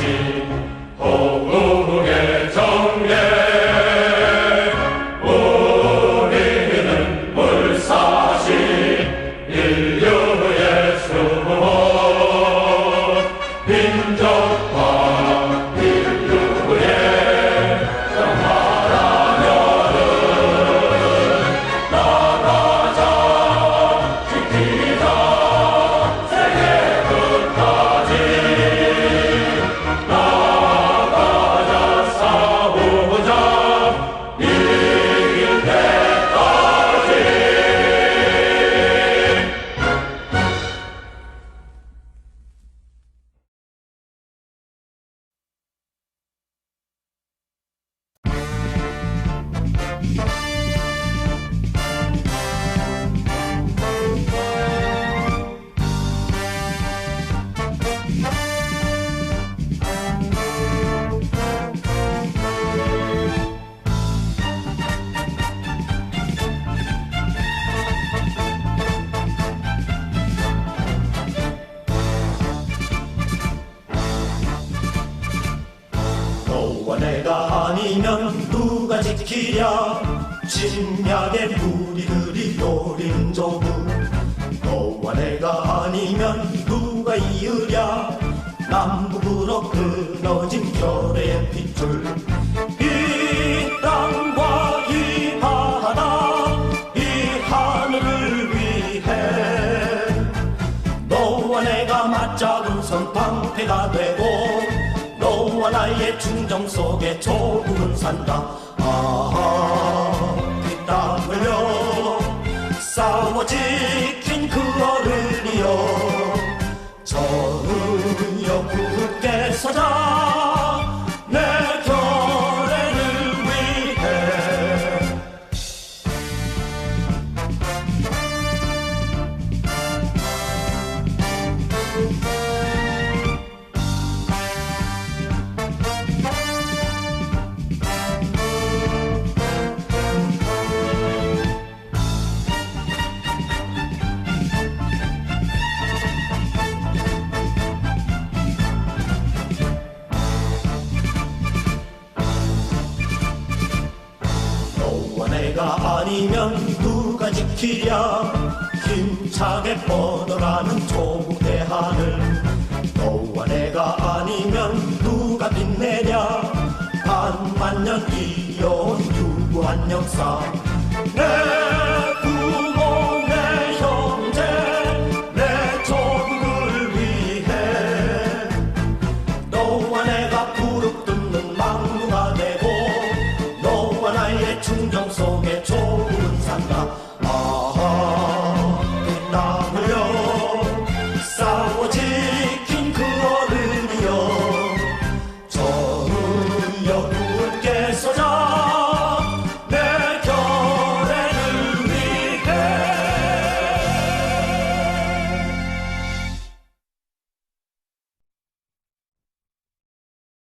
nasceu. 지키랴 침략의 무리들이 조국 너와 내가 아니면 누가 이으랴? 남북으로 끊어진 결의 핏줄. 이 땅과 이 바다 이 하늘을 위해 너와 내가 맞잡은 손 방패가 되고 너와 나의 충정 속에 조국은 산다 아땅 흘려 싸워 지킨 그 어른이여 저는여 굳게 서자 아니면 누가 지키랴. 힘차게 뻗어가는 조국 대하늘. 너와 내가 아니면 누가 빛내랴. 반만 년 이어온 유구한 역사. 내